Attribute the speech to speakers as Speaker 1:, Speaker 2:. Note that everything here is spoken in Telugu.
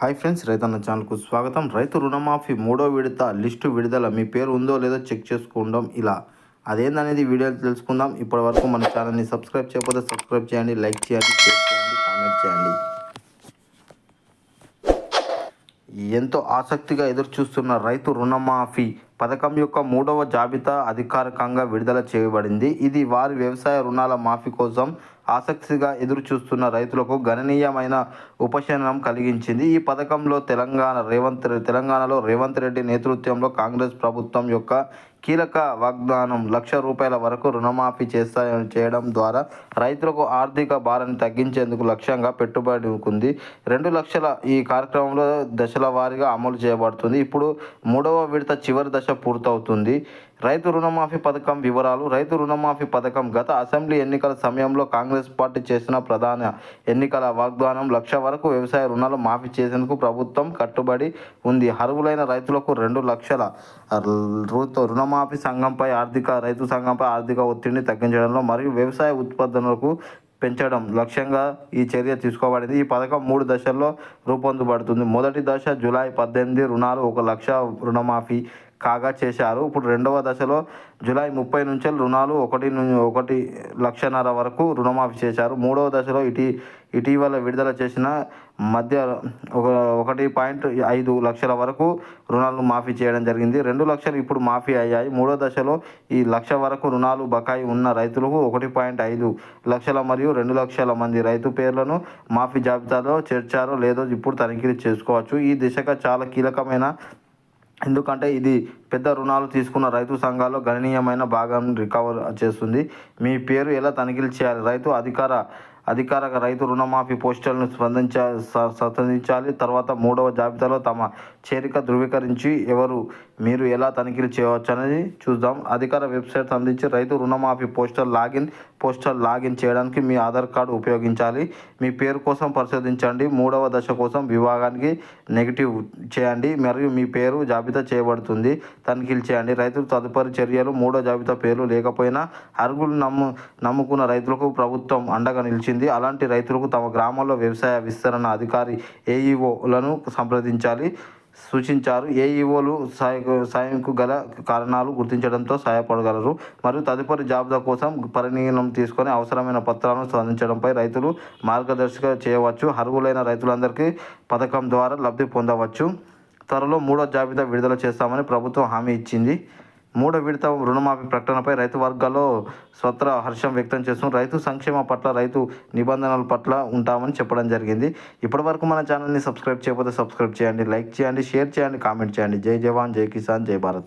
Speaker 1: హాయ్ ఫ్రెండ్స్ రైతన్న ఛానల్కు స్వాగతం. రైతు రుణమాఫీ మూడో విడత లిస్టు విడుదల మీ పేరు ఉందో లేదో చెక్ చేసుకోవడం ఇలా. అదేందనేది వీడియోలో తెలుసుకుందాం. ఇప్పటి వరకు మన ఛానల్ని సబ్స్క్రైబ్ చేయకపోతే సబ్స్క్రైబ్ చేయండి లైక్ చేయండి షేర్ చేయండి కామెంట్ చేయండి. ఎంతో ఆసక్తిగా ఎదురుచూస్తున్న రైతు రుణమాఫీ పథకం యొక్క మూడవ జాబితా అధికారికంగా విడుదల చేయబడింది. ఇది వారి వ్యవసాయ రుణాల మాఫీ కోసం ఆసక్తిగా ఎదురు చూస్తున్న రైతులకు గణనీయమైన ఉపశమనం కలిగించింది. ఈ పథకంలో తెలంగాణ రేవంత్ తెలంగాణలో రేవంత్ రెడ్డి నేతృత్వంలో కాంగ్రెస్ ప్రభుత్వం యొక్క కీలక వాగ్దానం లక్ష రూపాయల వరకు రుణమాఫీ చేస్తా చేయడం ద్వారా రైతులకు ఆర్థిక భారాన్ని తగ్గించేందుకు లక్ష్యంగా పెట్టుబడి ఉంది. రెండు లక్షల ఈ కార్యక్రమంలో దశల వారీగా అమలు చేయబడుతుంది. ఇప్పుడు మూడవ విడత చివరి దశ పూర్తవుతుంది. రైతు రుణమాఫీ పథకం వివరాలు రైతు రుణమాఫీ పథకం గత అసెంబ్లీ ఎన్నికల సమయంలో కాంగ్రెస్ పార్టీ చేసిన ప్రధాన ఎన్నికల వాగ్దానం లక్ష వరకు వ్యవసాయ రుణాలు మాఫీ చేసేందుకు ప్రభుత్వం కట్టుబడి ఉంది. అర్హులైన రైతులకు రెండు లక్షల రుణమాఫీ సంఘంపై ఆర్థిక రైతు సంఘంపై ఆర్థిక ఒత్తిడిని తగ్గించడంలో మరియు వ్యవసాయ ఉత్పత్తులకు పెంచడం లక్ష్యంగా ఈ చర్య తీసుకోబడింది. ఈ పథకం మూడు దశల్లో రూపొందబడుతుంది మొదటి దశ జూలై పద్దెనిమిది రుణాలు ఒక లక్ష రుణమాఫీ కాగా చేశారు. ఇప్పుడు రెండవ దశలో జూలై ముప్పై నుంచి రుణాలు ఒకటి ను- ఒకటి లక్షన్నర వరకు రుణమాఫీ చేశారు. మూడవ దశలో ఇటీ ఇటీవల విడుదల చేసిన మధ్య ఒక ఒకటి పాయింట్ ఐదు లక్షల వరకు రుణాలను మాఫీ చేయడం జరిగింది. రెండు లక్షలు ఇప్పుడు మాఫీ అయ్యాయి. మూడో దశలో ఈ లక్ష వరకు రుణాలు బకాయి ఉన్న రైతులకు ఒకటి పాయింట్ ఐదు లక్షల మరియు రెండు లక్షల మంది రైతు పేర్లను మాఫీ జాబితాలో చేర్చారో లేదో ఇప్పుడు తనిఖీలు చేసుకోవచ్చు. ఈ దిశగా చాలా కీలకమైన ఎందుకంటే ఇది పెద్ద రుణాలు తీసుకున్న రైతు సంఘాల్లో గణనీయమైన భాగం రికవర్ చేస్తుంది. మీ పేరు ఎలా తనిఖీలు చేయాలి? రైతు అధికార అధికార రైతు రుణమాఫీ పోస్టర్లను స్పందించా స్పందించాలి తర్వాత మూడవ జాబితాలో తమ చేరిక ధృవీకరించి ఎవరు మీరు ఎలా తనిఖీలు చేయవచ్చనేది చూద్దాం. అధికార వెబ్సైట్ అందించి రైతు రుణమాఫీ పోస్టర్ లాగిన్ పోస్టర్ లాగిన్ చేయడానికి మీ ఆధార్ కార్డు ఉపయోగించాలి. మీ పేరు కోసం పరిశోధించండి. మూడవ దశ కోసం విభాగానికి నెగిటివ్ చేయండి మరియు మీ పేరు జాబితా చేయబడుతుంది. తనిఖీలు చేయండి. రైతులు తదుపరి చర్యలు మూడో జాబితా పేరు లేకపోయినా అర్హులు నమ్ము నమ్ముకున్న రైతులకు ప్రభుత్వం అండగా నిలిచింది. అలాంటి రైతులకు తమ గ్రామాల్లో వ్యవసాయ విస్తరణ అధికారి ఏఈఓలను సంప్రదించాలి సూచించారు. ఏఈఓలు సాయ సాయంకు గల కారణాలు గుర్తించడంతో సహాయపడగలరు. మరియు తదుపరి జాబితా కోసం పరిణీయం తీసుకొని అవసరమైన పత్రాలను స్పందించడంపై రైతులు మార్గదర్శక చేయవచ్చు. అర్హులైన రైతులందరికీ పథకం ద్వారా లబ్ధి పొందవచ్చు. త్వరలో మూడో జాబితా విడుదల చేస్తామని ప్రభుత్వం హామీ ఇచ్చింది. మూడో విడత రుణమాఫీ ప్రకటనపై రైతు వర్గాల్లో స్వత్ర హర్షం వ్యక్తం చేస్తూ రైతు సంక్షేమ పట్ల రైతు నిబంధనల పట్ల ఉంటామని చెప్పడం జరిగింది. ఇప్పటివరకు మన ఛానల్ని సబ్స్క్రైబ్ చేయకపోతే సబ్స్క్రైబ్ చేయండి లైక్ చేయండి షేర్ చేయండి కామెంట్ చేయండి. జై జవాన్ జై కిసాన్ జై భారత్.